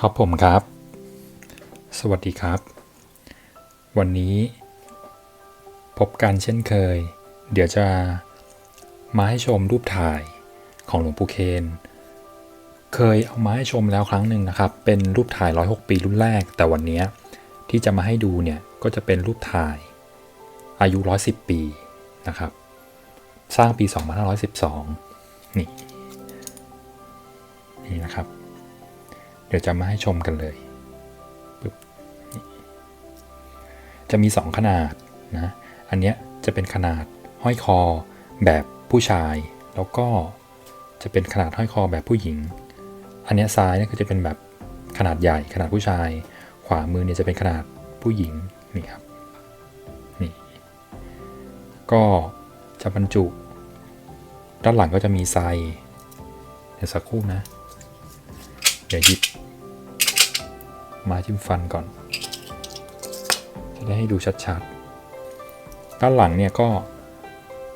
ครับผมครับ สวัสดีครับ วันนี้พบกันเช่นเคย เดี๋ยวจะมาให้ชมรูปถ่ายของหลวงปู่เคน เคยเอามาให้ชมแล้วครั้งหนึ่งนะครับ เป็นรูปถ่าย 106 ปีรุ่นแรก แต่วันนี้ที่จะมาให้ดูเนี่ย ก็จะเป็นรูปถ่ายอายุ 110 ปีนะครับ สร้างปี 2512 นี่ นี่นะครับ ดี๋ยวจะมาให้ชมกันเลยปึ๊บจะมี 2 ขนาดนะ อันเนี้ยจะเป็นขนาดห้อยคอแบบผู้ชาย แล้วก็จะเป็นขนาดห้อยคอแบบผู้หญิง อันเนี้ยซ้ายเนี่ยก็จะเป็นแบบขนาดใหญ่ขนาดผู้ชาย ขวามือเนี่ยจะเป็นขนาดผู้หญิงนี่ครับนี่ก็จะบรรจุ ด้านหลังก็จะมีไซเดี๋ยวสักครู่นะ เดี๋ยวหยิบ มาจิ้มฟันก่อน จะได้ให้ดูชัดๆ ด้านหลังเนี่ยก็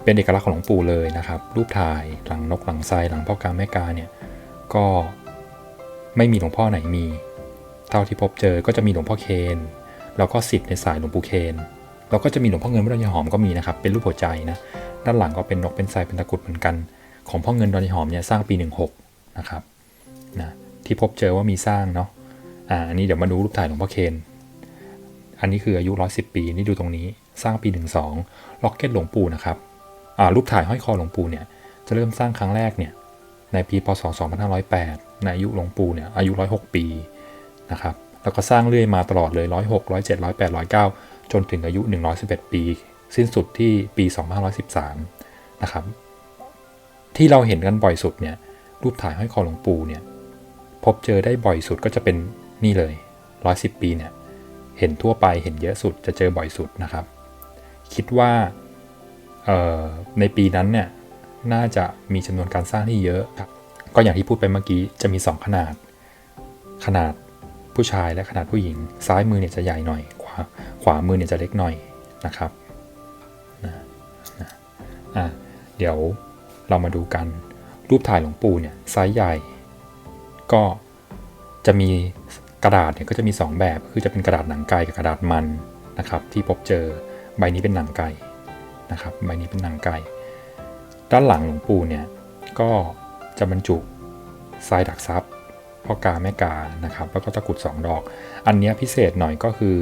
เป็นเอกลักษณ์ของหลวงปู่เลยนะครับ รูปถ่ายหลังนกหลังไซหลังพ่อกาแม่กาเนี่ยก็ไม่มีหลวงพ่อไหนมี เท่าที่พบเจอก็จะมีหลวงพ่อเคน แล้วก็สิทธิ์ในสายหลวงปู่เคนแล้วก็จะมีหลวงพ่อเงินวัดดอนยหอมก็มีนะครับ เป็นรูปหัวใจนะ ด้านหลังก็เป็นนกเป็นไซเป็นตะกุดเหมือนกัน ของพ่อเงินดอนยายหอมเนี่ยสร้างปี 16 นะครับนะที่พบเจอว่ามีสร้างเนาะ อ่าอันนี้เดี๋ยวมาดูรูปถ่ายหลวงพ่อเคน อันนี้คืออายุ 110 ปีนี่ดูตรงนี้ สร้างปี 12ล็อกเก็ตหลวงปู่นะครับอ่ารูปถ่ายห้อยคอหลวงปู่เนี่ยจะเริ่มสร้างครั้งแรกเนี่ยในปีพศ 2508 ในอายุหลวงปู่เนี่ยอายุ 106 ปีนะครับแล้วก็สร้างเรื่อยมาตลอดเลย 106 107 108 109 จนถึงอายุ 111 ปี สิ้นสุดที่ปี 2513 นะครับ ที่เราเห็นกันบ่อยสุดเนี่ยรูปถ่ายห้อยคอหลวงปู่เนี่ยพบเจอได้บ่อยสุดก็จะเป็น นี่เลย 110 ปีเนี่ยเห็นทั่วไปเห็นเยอะสุดจะเจอบ่อยสุดนะครับ คิดว่าในปีนั้นเนี่ยน่าจะมีจำนวนการสร้างที่เยอะครับก็อย่างที่พูดไปเมื่อกี้จะมี 2 ขนาด ขนาดผู้ชายและขนาดผู้หญิง ซ้ายมือเนี่ยจะใหญ่หน่อย ขวาขวามือเนี่ยจะเล็กหน่อยนะครับนะนะอะเดี๋ยวเรามาดูกันรูปถ่ายหลวงปู่เนี่ยไซส์ใหญ่ ก็จะมี กระดาษเนี่ยก็จะมี 2 แบบ คือจะเป็นกระดาษหนังไก่กับกระดาษมันนะครับ ที่พบเจอใบนี้เป็นหนังไก่นะครับ ใบนี้เป็นหนังไก่ด้านหลังหลวงปู่เนี่ยก็จะบรรจุทรายดักซับพ่อกาแม่กานะครับ แล้วก็ตะกรุด 2 ดอก อันนี้พิเศษหน่อยก็คือ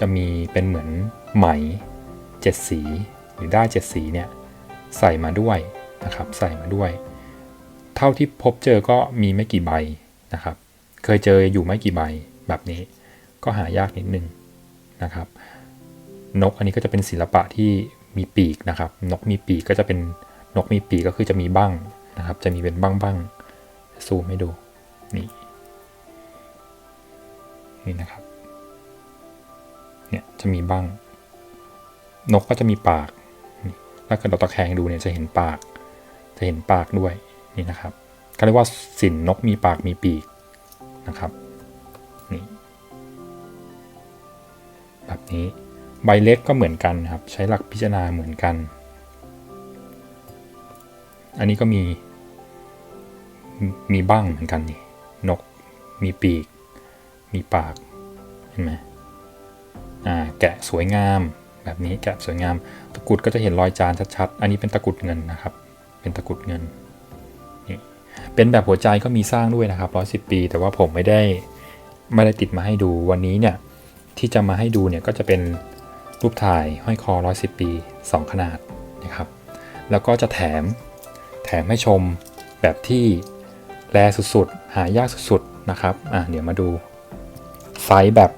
จะมีเป็นเหมือนไหมเจ็ดสีหรือได้เจ็ดสีเนี่ยใส่มาด้วยนะครับ ใส่มาด้วย เท่าที่พบเจอก็มีไม่กี่ใบนะครับ เคยเจออยู่ไม่กี่ใบแบบนี้ ก็หายากนิดนึงนะครับ นกอันนี้ก็จะเป็นศิลปะที่มีปีกนะครับ นกมีปีกก็จะเป็นนกมีปีกก็คือจะมีบ้างนะครับ จะมีเป็นบ้างบ้างซูมให้ดูนี่นี่นะครับ เนี่ยจะมีบ้าง นกก็จะมีปาก ถ้าเกิดเราตะแคงดูเนี่ยจะเห็นปาก จะเห็นปากด้วยนี่นะครับเขาเรียกว่าสินนกมีปากมีปีก นะครับนี่แบบนี้ใบเล็กก็เหมือนกันครับ ใช้หลักพิจารณาเหมือนกัน อันนี้ก็มี มีบ้างเหมือนกันนี่นกมีปีก มีปากเห็นไหมอ่าแกะสวยงามแบบนี้แกะสวยงาม ตะกรุดก็จะเห็นรอยจานชัดๆ อันนี้เป็นตะกรุดเงินนะครับ เป็นตะกรุดเงิน เป็นแบบหัวใจก็มีสร้างด้วยนะครับร้อยสิปี แต่ว่าผมไม่ได้ไม่ได้ติดมาให้ดูวันนี้เนี่ยที่จะมาให้ดูเนี่ยก็จะเป็นรูปถ่ายห้อยคอร้อยสิปี 2 ขนาดนะครับ แล้วก็จะแถมแถมให้ชมแบบที่แรสุดๆ หายากสุดๆนะครับอะเดี๋ยวมาดูไซส์แบบ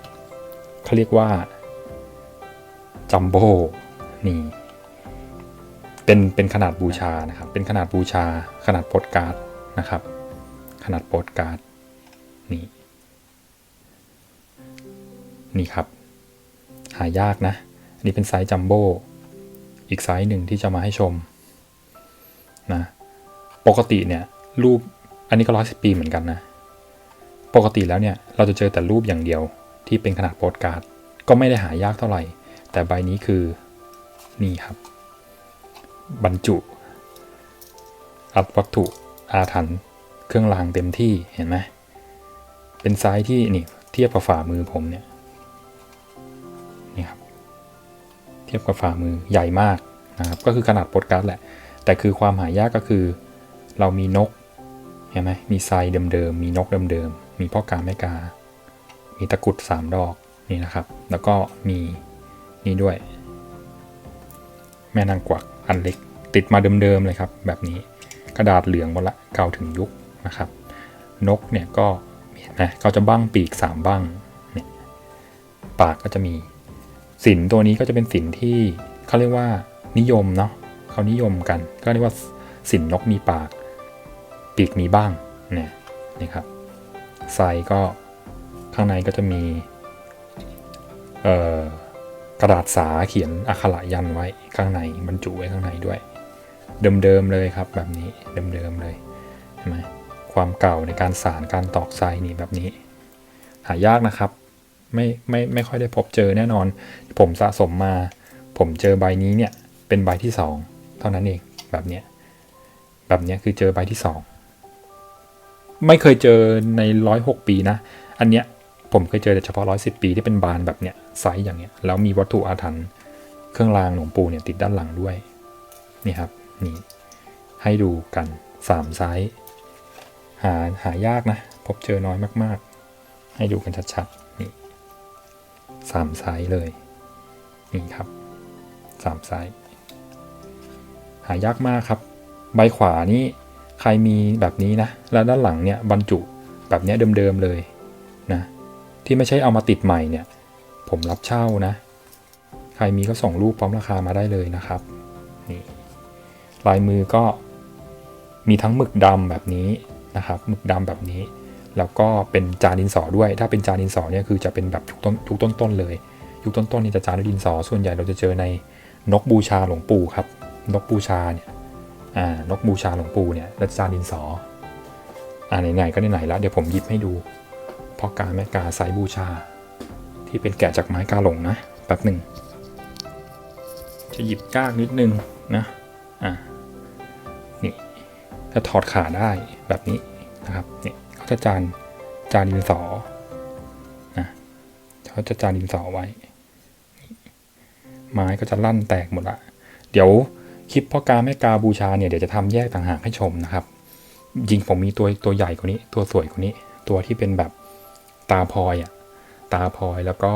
เขาเรียกว่าจัมโบ้นี่เป็นเป็นขนาดบูชานะครับ เป็นขนาดบูชาขนาดโปสการ์ด นะครับ ขนาดโปสการ์ดนี่นี่ครับ หายากนะ อันนี้เป็นไซส์จัมโบ้อีกไซส์หนึ่งที่จะมาให้ชมนะปกติเนี่ยรูปอันนี้ก็ร้อยสิบปีเหมือนกันนะ ปกติแล้วเนี่ยเราจะเจอแต่รูปอย่างเดียวที่เป็นขนาดโปสการ์ดก็ไม่ได้หายากเท่าไหร่ แต่ใบนี้คือนี่ครับ บรรจุ อัดวัตถุ อาถรรพ์เครื่องรางเต็มที่เห็นไหมเป็นไซส์ที่นี่เทียบกับฝ่ามือผมเนี่ยนี่ครับเทียบกับฝ่ามือใหญ่มากนะครับก็คือขนาดโปสการ์ดแหละ แต่คือความหายากก็คือ เรามีนกเห็นไหมมีไซส์เดิมๆมีนกเดิมๆมีพ่อกาแม่กา มีตะกรุดสามดอกนี่นะครับ แล้วก็มีนี่ด้วย แม่นางกวักอันเล็กติดมาเดิมๆเลยครับแบบนี้ กระดาษเหลืองหมดละเก่าถึงยุคนะครับ นกเนี่ยก็เห็นไหมเขาจะบ้างปีกสามบ้างเนี่ยปากก็จะมีสินตัวนี้ก็จะเป็นสินที่เขาเรียกว่านิยมเนาะเขานิยมกัน ก็เรียกว่าสินนกมีปาก ปีกมีบ้างเนี่ยนี่ครับไซก็ข้างในก็จะมีกระดาษสาเขียนอักขระยันไว้ข้างในบรรจุไว้ข้างในด้วย เดิมๆเลยครับแบบนี้เดิมๆเลยใช่ไหมความเก่าในการสารการตอกไซนี่แบบนี้ หายากนะครับ ไม่ไม่ไม่ค่อยได้พบเจอแน่นอน ผมสะสมมา ผมเจอใบนี้เนี่ยเป็นใบที่สองเท่านั้นเองแบบเนี้ยแบบเนี้ยคือเจอใบที่สองไม่เคยเจอในร้อยหกปีนะ อันเนี้ยผมเคยเจอแต่เฉพาะร้อยสิบปีที่เป็นบานแบบเนี้ยไซส์อย่างเนี้ยแล้วมีวัตถุอาถรรพ์เครื่องรางหลวงปู่เนี่ยติดด้านหลังด้วยนี่ครับ นี่ให้ดูกันสามไซส์หาหายากนะ พบเจอน้อยมากๆ ให้ดูกันชัดๆนี่สามไซส์เลย นี่ครับสามไซส์หายากมากครับ ใบขวานี่ใครมีแบบนี้นะ แล้วด้านหลังเนี่ยบรรจุแบบเนี้ยเดิมๆเลยนะที่ไม่ใช่เอามาติดใหม่เนี่ย ผมรับเช่านะ ใครมีก็ส่งรูปพร้อมราคามาได้เลยนะครับ นี่ ลายมือก็มีทั้งหมึกดำแบบนี้นะครับหมึกดำแบบนี้ แล้วก็เป็นจานดินสอด้วย ถ้าเป็นจานดินสอเนี่ยคือจะเป็นแบบยุคต้นยุคต้นๆเลย ยุคต้นๆนี่จะจานด้วยดินสอ ส่วนใหญ่เราจะเจอในนกบูชาหลวงปู่ครับ นกบูชาเนี่ยอ่านกบูชาหลวงปู่เนี่ยแล้วจานดินสออ่าไหนๆก็ไหนๆแล้วเดี๋ยวผมหยิบให้ดูพ่อกาแม่กาไซบูชา ที่เป็นแกะจากไม้กาหลงนะแป๊บหนึ่งจะหยิบก้างนิดนึงนะอะนี่ จะถอดขาได้แบบนี้นะครับเนี่ยเขาจะจานจานดินสอนะเขาจะจานดินสอไว้ ไม้ก็จะลั่นแตกหมดละ เดี๋ยวคลิปพ่อกาแม่กาบูชาเนี่ยเดี๋ยวจะทำแยกต่างหากให้ชมนะครับจริงผมมีตัวตัวใหญ่กว่านี้ ตัวสวยกว่านี้ ตัวที่เป็นแบบตาพลอยอะตาพลอยแล้วก็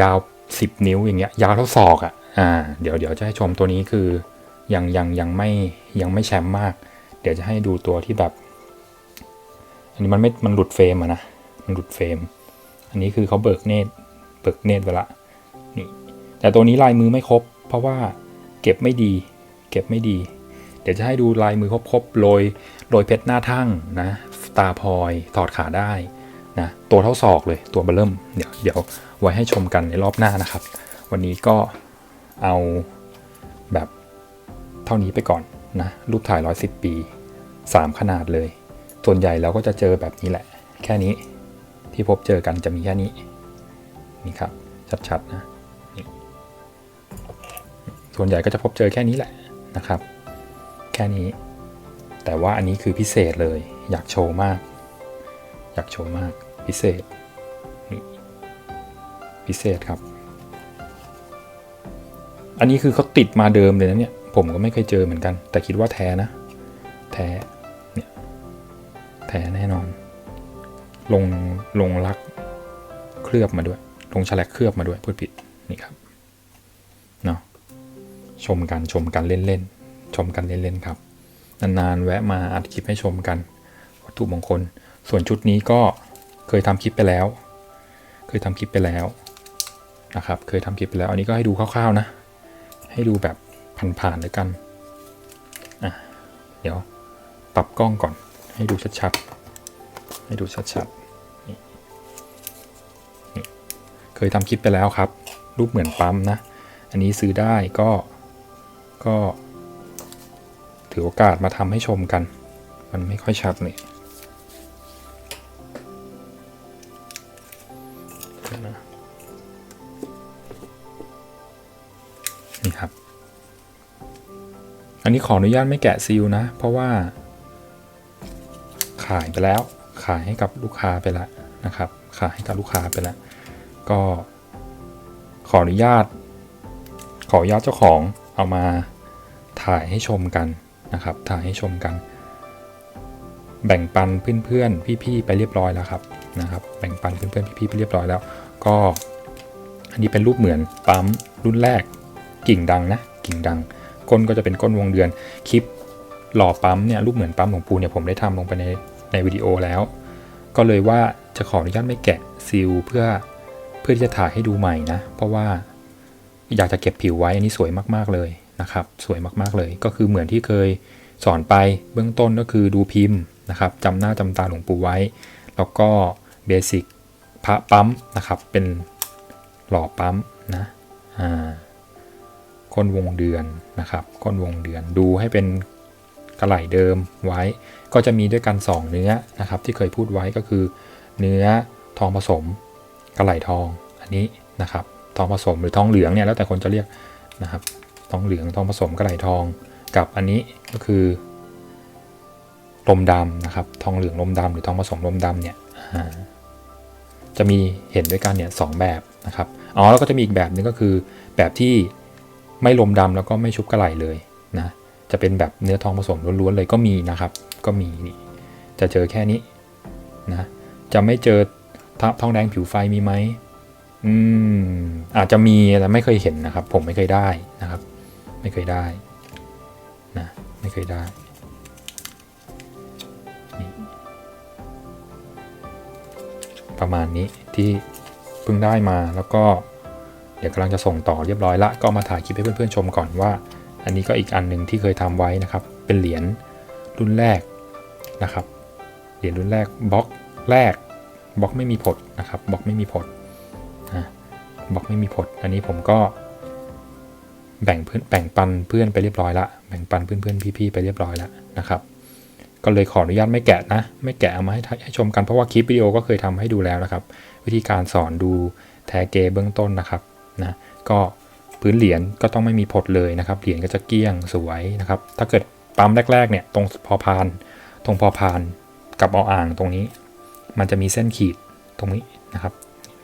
ยาว10นิ้วอย่างเงี้ยยาวเท่าศอกอะอ่า เดี๋ยวเดี๋ยวจะให้ชมตัวนี้คือ ยังยังยังไม่ยังไม่แชมป์มาก เดี๋ยวจะให้ดูตัวที่แบบ อันนี้มันไม่มันหลุดเฟรมอะนะมันหลุดเฟรม อันนี้คือเขาเบิกเนตเบิกเนตไปละนี่แต่ตัวนี้ลายมือไม่ครบ เพราะว่าเก็บไม่ดี เก็บไม่ดี เดี๋ยวจะให้ดูลายมือครบๆโรยโรยเพชรหน้าทั่งนะตาพลอยถอดขาได้นะตัวเท่าศอกเลยตัวเบลเริ่มเดี๋ยวเดี๋ยวไว้ให้ชมกันในรอบหน้านะครับ วันนี้ก็เอาแบบ เท่านี้ไปก่อนนะรูปถ่าย 110 ปี 3 ขนาดเลย ส่วนใหญ่เราก็จะเจอแบบนี้แหละ แค่นี้ที่พบเจอกันจะมีแค่นี้นี่ครับชัดๆนะส่วนใหญ่ก็จะพบเจอแค่นี้แหละนะครับ แค่นี้ แต่ว่าอันนี้คือพิเศษเลย อยากโชว์มาก อยากโชว์มากพิเศษพิเศษครับ อันนี้คือเขาติดมาเดิมเลยนะเนี่ย ผมก็ไม่เคยเจอเหมือนกัน แต่คิดว่าแท้นะ แท้เนี่ยแท้แน่นอน ลงลงลักเคลือบมาด้วย ลงฉลักเคลือบมาด้วยพูดผิดนี่ครับเนาะชมกันชมกันเล่นๆชมกันเล่นๆครับนานๆแวะมาอัดคลิปให้ชมกัน วัตถุมงคล ส่วนชุดนี้ก็เคยทำคลิปไปแล้ว เคยทำคลิปไปแล้วนะครับ เคยทำคลิปไปแล้ว อันนี้ก็ให้ดูคร่าวๆนะ ให้ดูแบบ ผ่านๆแล้วกันอะเดี๋ยวปรับกล้องก่อนให้ดูชัดๆ ให้ดูชัดๆ เคยทำคลิปไปแล้วครับ รูปเหมือนปั๊มนะ อันนี้ซื้อได้ก็ก็ ถือโอกาสมาทำให้ชมกัน มันไม่ค่อยชัดเลย อันนี้ขออนุญาตไม่แกะซีลนะ เพราะว่า ขายไปแล้วขายให้กับลูกค้าไปแล้วนะครับ ขายให้กับลูกค้าไปแล้ว ก็ขออนุญาต ขออนุญาตเจ้าของเอามาถ่ายให้ชมกันนะครับ ถ่ายให้ชมกัน แบ่งปันเพื่อนๆพี่ๆไปเรียบร้อยแล้วครับนะครับ แบ่งปันเพื่อนๆพี่ๆไปเรียบร้อยแล้ว ก็อันนี้เป็นรูปเหมือนปั๊มรุ่นแรกกิ่งดังนะกิ่งดัง ก้นก็จะเป็นก้นวงเดือน คลิปหล่อปั๊มเนี่ยรูปเหมือนปั๊มของปู่เนี่ยผมได้ทำลงไปในในวิดีโอแล้ว ก็เลยว่าจะขออนุญาตไม่แกะซีลเพื่อเพื่อที่จะถ่ายให้ดูใหม่นะ เพราะว่าอยากจะเก็บผิวไว้อันนี้สวยมากๆเลยนะครับ สวยมากๆเลย ก็คือเหมือนที่เคยสอนไปเบื้องต้นก็คือดูพิมพ์นะครับจำหน้าจำตาหลวงปู่ไว้ แล้วก็เบสิกพระปั๊มนะครับ เป็นหล่อปั๊มนะอ่า ก้นวงเดือนนะครับ ก้นวงเดือนดูให้เป็นกระไหลเดิมไว้ ก็จะมีด้วยกัน 2 เนื้อนะครับ ที่เคยพูดไว้ก็คือ เนื้อทองผสม กระไหลทองอันนี้นะครับ ทองผสมหรือทองเหลืองเนี่ยแล้วแต่คนจะเรียกนะครับ ทองเหลืองทองผสมกระไหลทองกับอันนี้ก็คือลมดำนะครับ ทองเหลืองลมดำหรือทองผสมลมดำเนี่ยจะมีเห็นด้วยกันเนี่ยสองแบบนะครับอ๋อแล้วก็จะมีอีกแบบนึงก็คือแบบที่ ไม่ลมดำแล้วก็ไม่ชุบกระไหลเลยนะจะเป็นแบบเนื้อทองผสมล้วนๆเลยก็มีนะครับ ก็มีนี่จะเจอแค่นี้นะจะไม่เจอททองแดงผิวไฟมีไหมอืมอาจจะมีแต่ไม่เคยเห็นนะครับ ผมไม่เคยได้นะครับ ไม่เคยได้นะไม่เคยได้นี่ประมาณนี้ที่เพิ่งได้มาแล้วก็ เดี๋ยวกำลังจะส่งต่อเรียบร้อยละก็มาถ่ายคลิปให้เพื่อนๆชมก่อนว่า อันนี้ก็อีกอันหนึ่งที่เคยทำไว้นะครับ เป็นเหรียญรุ่นแรกนะครับ เหรียญรุ่นแรกบล็อกแรกบล็อกไม่มีผดนะครับบล็อกไม่มีผดนะบล็อกไม่มีผดอันนี้ผมก็แบ่งเพื่อนแบ่งปันเพื่อนไปเรียบร้อยละแบ่งปันเพื่อนๆพี่ๆไปเรียบร้อยล้วนะครับ ก็เลยขออนุญาตไม่แกะนะ ไม่แกะเอามาให้ให้ชมกันเพราะว่าคลิปวิดีโอก็เคยทำให้ดูแล้วนะครับ วิธีการสอนดูแทเกเบื้องต้นนะครับ นะก็พื้นเหรียญก็ต้องไม่มีผดเลยนะครับเหรียญก็จะเกี้ยงสวยนะครับ ถ้าเกิดปั๊มแรกๆเนี่ยตรงพอพาน ตรงพอพานกับเอาอ่างตรงนี้ มันจะมีเส้นขีดตรงนี้นะครับ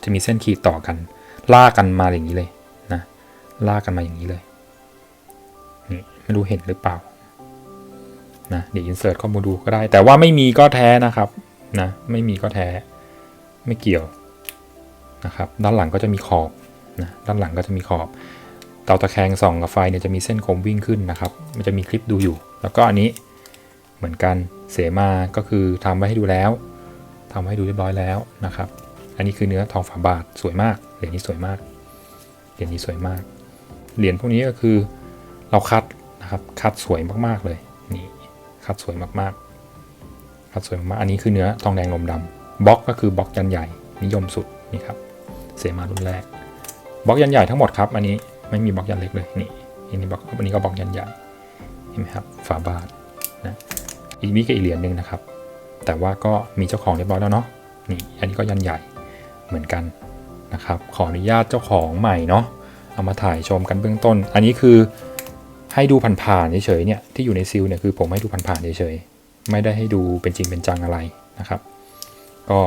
จะมีเส้นขีดต่อกัน ลากกันมาอย่างนี้เลยนะลากกันมาอย่างนี้เลยนี่ไม่รู้เห็นหรือเปล่านะเดี๋ยวอินเสิร์ตข้อมูลดูก็ได้ แต่ว่าไม่มีก็แท้นะครับนะไม่มีก็แท้ไม่เกี่ยวนะครับ ด้านหลังก็จะมีขอบ นะด้านหลังก็จะมีขอบ เตาตะแคงส่องกับไฟเนี่ยจะมีเส้นคมวิ่งขึ้นนะครับ มันจะมีคลิปดูอยู่ แล้วก็อันนี้เหมือนกันเสมาก็คือทำไว้ให้ดูแล้วทำให้ดูเรียบร้อยแล้วนะครับ อันนี้คือเนื้อทองฝาบาทสวยมากเหรียญนี้สวยมากเหรียญนี้สวยมาก เหรียญพวกนี้ก็คือเราคัดนะครับคัดสวยมากๆเลยนี่คัดสวยมากๆคัดสวยมากๆอันนี้คือเนื้อทองแดงลมดำบล็อกก็คือบล็อกยันใหญ่นิยมสุดนี่ครับเสมารุ่นแรก บล็อกยันใหญ่ทั้งหมดครับ อันนี้ไม่มีบล็อกยันเล็กเลยนี่อันนี้บล็อกอันนี้ก็บล็อกยันใหญ่เห็นไหมครับฝาบาทนะอีกนี้ก็อีกเหรียญหนึ่งนะครับ แต่ว่าก็มีเจ้าของเรียบร้อยแล้วเนาะนี่อันนี้ก็ยันใหญ่เหมือนกันนะครับ ขออนุญาตเจ้าของใหม่เนาะเอามาถ่ายชมกันเบื้องต้น อันนี้คือให้ดูผ่านๆเฉยๆเนี่ยที่อยู่ในซิลเนี่ยคือผมให้ดูผ่านๆเฉยๆไม่ได้ให้ดูเป็นจริงเป็นจังอะไรนะครับ ก็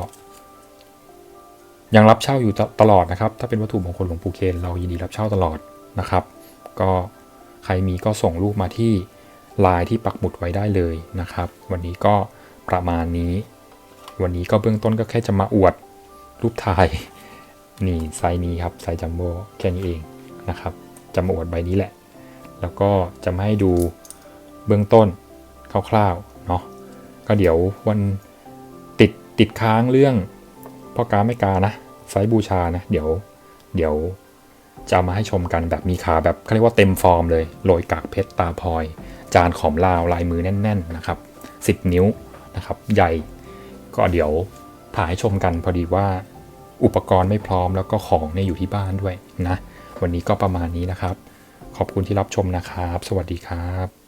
ยังรับเช่าอยู่ตลอดนะครับ ถ้าเป็นวัตถุมงคลหลวงปู่เคนเรายินดีรับเช่าตลอดนะครับ ก็ใครมีก็ส่งรูปมาที่ไลน์ที่ปักหมุดไว้ได้เลยนะครับ วันนี้ก็ประมาณนี้ วันนี้ก็เบื้องต้นก็แค่จะมาอวดรูปถ่ายนี่ไซนี้ครับไซจัมโบ้แค่นี้เองนะครับ จะมาอวดใบนี้แหละ แล้วก็จะมาให้ดูเบื้องต้นคร่าวๆเนาะก็เดี๋ยววันติดติดค้างเรื่องพ่อกาไม่กานะ ไซส์บูชานะ เดี๋ยว เดี๋ยวจะมาให้ชมกันแบบมีขาแบบเขาเรียกว่าเต็มฟอร์มเลยโรยกากเพชรตาพลอย จานขอมลาวลายมือแน่น ๆ นะครับ 10 นิ้วนะครับ ใหญ่ก็เดี๋ยวถ่ายให้ชมกันพอดีว่าอุปกรณ์ไม่พร้อมแล้วก็ของเนี่ยอยู่ที่บ้านด้วยนะ วันนี้ก็ประมาณนี้นะครับ ขอบคุณที่รับชมนะครับ สวัสดีครับ